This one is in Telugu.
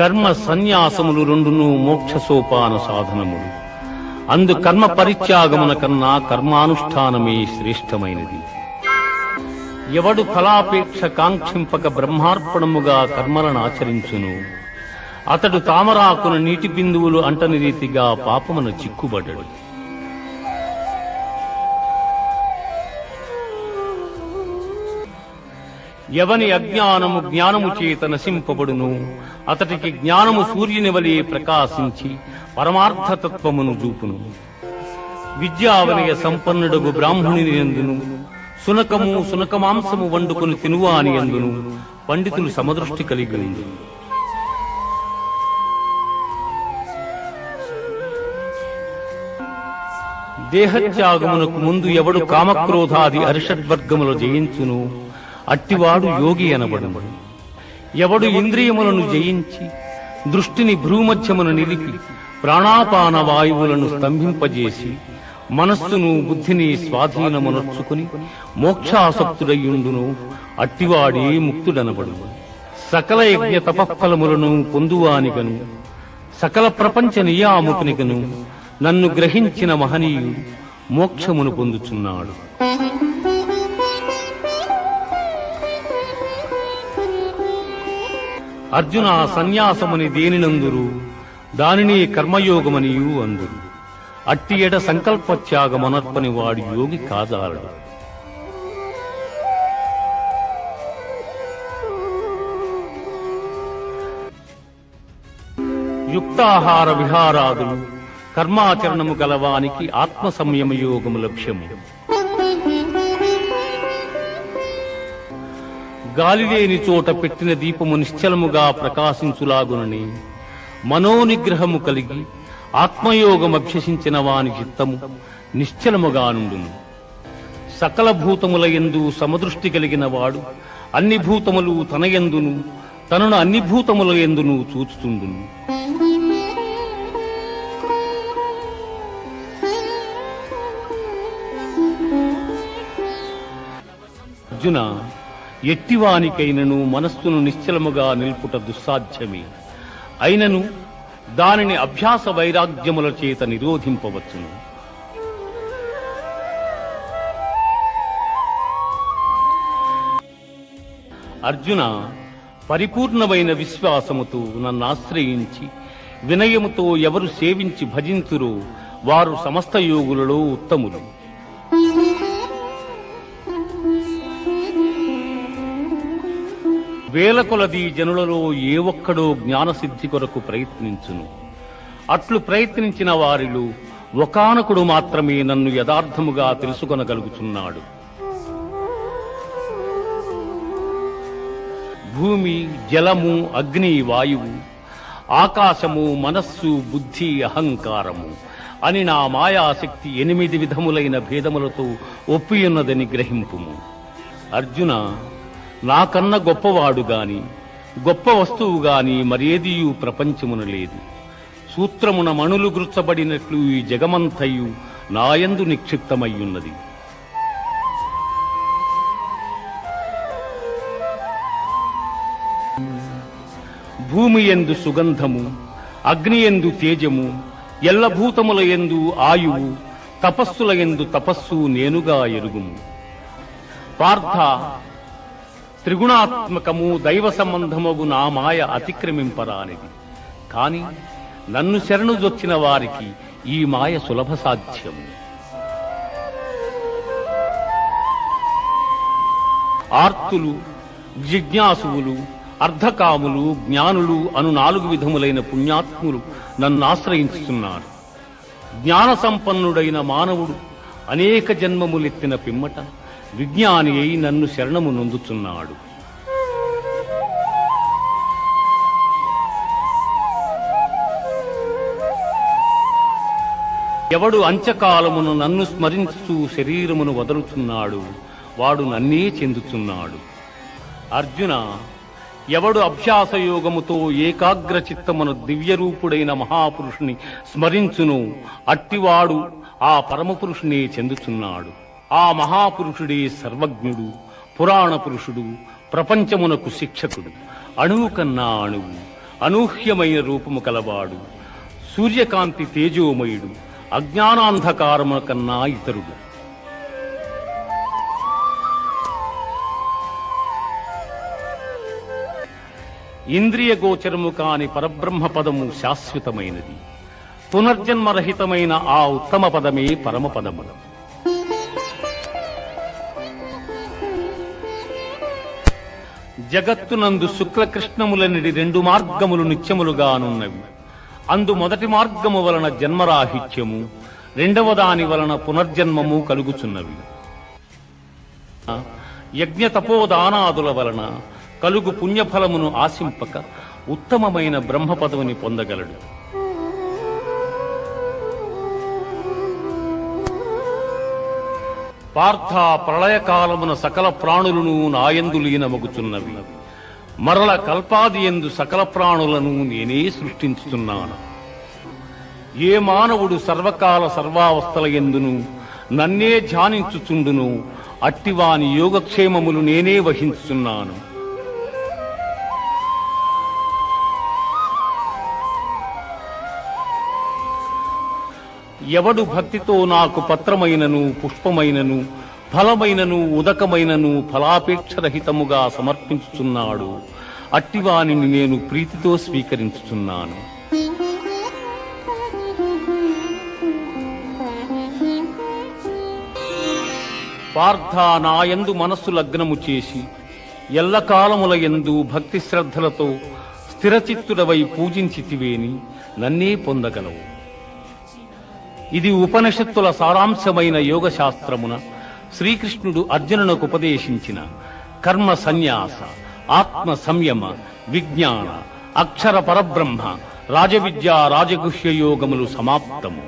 కర్మ సన్యాసములు రెండును మోక్ష సోపాన సాధనములు. అందు కర్మ పరిత్యాగమున కన్నా కర్మానుష్ఠానమే శ్రేష్టమైనది. ఎవడు ఫలాపేక్ష కాంక్షింపక బ్రహ్మార్పణముగా కర్మలను ఆచరించును అతడు తామరాకున నీటి బిందువులు అంటని రీతిగా పాపమున చిక్కుబడ్డాడు ఎవని అజ్ఞానము జ్ఞానము చేత నశింపబడును. అతడికి జ్ఞానము సూర్యుని వలె ప్రకాశించి పరమార్థతత్వమును చూపును. విద్యావనయ సంపన్నుడగు బ్రాహ్మణుని ఎందును. సునకము సునకమాంసము వండుకొని తినువాని ఎందును. పండితులు సమదృష్టి కలిగి ఉంది దేహత్యాగమునకు ముందు ఎవడు కామక్రోధాది అరిషడ్వర్గములు జయించును? అట్టివాడు యోగి అనబడును. ఎవడు ఇంద్రియములను జయించి దృష్టిని భ్రూమధ్యమున నిలిపి ప్రాణాపాన వాయువులను స్తంభింపజేసి మనస్సును బుద్ధిని స్వాధీనమునర్చుకుని మోక్షాసక్తుడయ్యుండును అట్టివాడే ముక్తుడనబడును. సకల యజ్ఞ తపఫలములను పొందువానిగను సకల ప్రపంచ నియామకునిగను నన్ను గ్రహించిన మహనీయుడు మోక్షమును పొందుచున్నాడు. అర్జున సన్యాసమని దేనినందురు దానిని కర్మయోగమనియు అందురు. అట్టి ఎడ సంకల్పత్యాగమనర్పని వాడు యోగి కాజాలడు యుక్తాహార విహారాదులు కర్మాచరణము గలవానికి ఆత్మ సంయమ యోగము లక్ష్యము. గాలిలేని చోట పెట్టిన దీపము నిశ్చలముగా ప్రకాశించులాగునని. మనోనిగ్రహము కలిగి ఆత్మయోగం అభ్యసించిన వాని చిత్తము నిశ్చలముగా నుండును. సకల భూతముల యందు సమదృష్టి కలిగిన వాడు అన్ని భూతములు తన ఎందును తనను అన్ని భూతముల ఎందును చూచుతుండును. అర్జున ఎట్టివానికైనను మనస్సును నిశ్చలముగా నిల్పుట దుస్సాధ్యమే. అయినను దానిని అభ్యాస వైరాగ్యముల చేత నిరోధింపవచ్చును. అర్జున పరిపూర్ణమైన విశ్వాసముతో నన్ను ఆశ్రయించి వినయముతో ఎవరు సేవించి భజింతురో వారు సమస్త యోగులలో ఉత్తములు. వేల కొలది జనులలో ఏ ఒక్కడో జ్ఞానసిద్ధి కొరకు ప్రయత్నించును. అట్లు ప్రయత్నించిన వారిలో ఒకానకుడు మాత్రమే నన్ను యథార్థముగా తెలుసుకొనగలుగుచున్నాడు. భూమి జలము అగ్ని వాయువు ఆకాశము మనస్సు బుద్ధి అహంకారము అని నా మాయాశక్తి ఎనిమిది విధములైన భేదములతో ఒప్పియున్నదని గ్రహింపుము. అర్జున నాకన్న గొప్పవాడు గాని గొప్ప వస్తువు గాని మరేదియు ప్రపంచమున లేదు. సూత్రమున మణులు గుర్చబడినట్లు ఈ జగమంతయు నాయందు నిక్షిప్తమయ్యున్నది. భూమి ఎందు సుగంధము అగ్ని ఎందు తేజము ఎల్లభూతముల ఎందు ఆయువు తపస్సుల ఎందు తపస్సు నేనుగా ఎరుగుము. పార్థ త్రిగుణాత్మకము దైవ సంబంధమగు నా మాయ అతిక్రమింపరానిది. కాని నన్ను శరణు జొచ్చిన వారికి ఈ మాయ సులభ సాధ్యము. ఆర్తులు జిజ్ఞాసువులు అర్ధకాములు జ్ఞానులు అను నాలుగు విధములైన పుణ్యాత్ములు నన్ను ఆశ్రయించుతున్నారు జ్ఞాన సంపన్నుడైన మానవుడు అనేక జన్మములెత్తిన పిమ్మట విజ్ఞాని అయి నన్ను శరణము నొందుతున్నాడు ఎవడు అంచకాలమును నన్ను స్మరించుతూ శరీరమును వదలుచున్నాడు వాడు నన్నే చెందుతున్నాడు అర్జున ఎవడు అభ్యాసయోగముతో ఏకాగ్ర చిత్తమును దివ్యరూపుడైన మహాపురుషుని స్మరించును అట్టివాడు ఆ పరమపురుషునే చెందుతున్నాడు ఆ మహాపురుషుడే సర్వజ్ఞుడు పురాణ పురుషుడు ప్రపంచమునకు శిక్షకుడు అణువు కన్నా అణువు అనూహ్యమైన రూపము కలవాడు సూర్యకాంతి తేజోమయుడు అజ్ఞానాంధకారము కన్నా ఇతరుడు. ఇంద్రియ గోచరము కాని పరబ్రహ్మ పదము శాశ్వతమైనది. పునర్జన్మరహితమైన ఆ ఉత్తమ పదమే పరమపదములం జగత్తునందు శుక్లకృష్ణములనిడి రెండు మార్గములు నిత్యములుగానున్నవి. అందు మొదటి మార్గము వలన జన్మరాహిత్యము రెండవ దాని వలన పునర్జన్మము కలుగుచున్నవి. యజ్ఞ తపోదానాదుల వలన కలుగు పుణ్యఫలమును ఆశింపక ఉత్తమమైన బ్రహ్మపదవిని పొందగలడు. పార్థ ప్రళయకాలమున సకల ప్రాణులను నాయందు లీనమగుచున్నవి. మరల కల్పాది ఎందు సకల ప్రాణులను నేనే సృష్టించుతున్నాను ఏ మానవుడు సర్వకాల సర్వావస్థల ఎందును నన్నే ధ్యానించుచుండును అట్టివాని యోగక్షేమములు నేనే వహించుచున్నాను. ఎవడు భక్తితో నాకు పత్రమైనను పుష్పమైనను ఫలమైనను ఉదకమైనను ఫలాపేక్షరహితముగా సమర్పించుచున్నాడు అట్టివానిని నేను ప్రీతితో స్వీకరించుచున్నాను. పార్థ నాయందు మనస్సు లగ్నము చేసి ఎల్లకాలముల యందు భక్తి శ్రద్ధలతో స్థిరచిత్తుడవై పూజించితివేని నన్నే పొందగలవు. ఇది ఉపనిషత్తుల సారాంశమైన యోగ శాస్త్రమున శ్రీకృష్ణుడు అర్జునునకు ఉపదేశించిన కర్మ సన్యాస ఆత్మ సంయమ విజ్ఞాన అక్షర పరబ్రహ్మ రాజవిద్య రాజగుహ్య యోగములు సమాప్తము.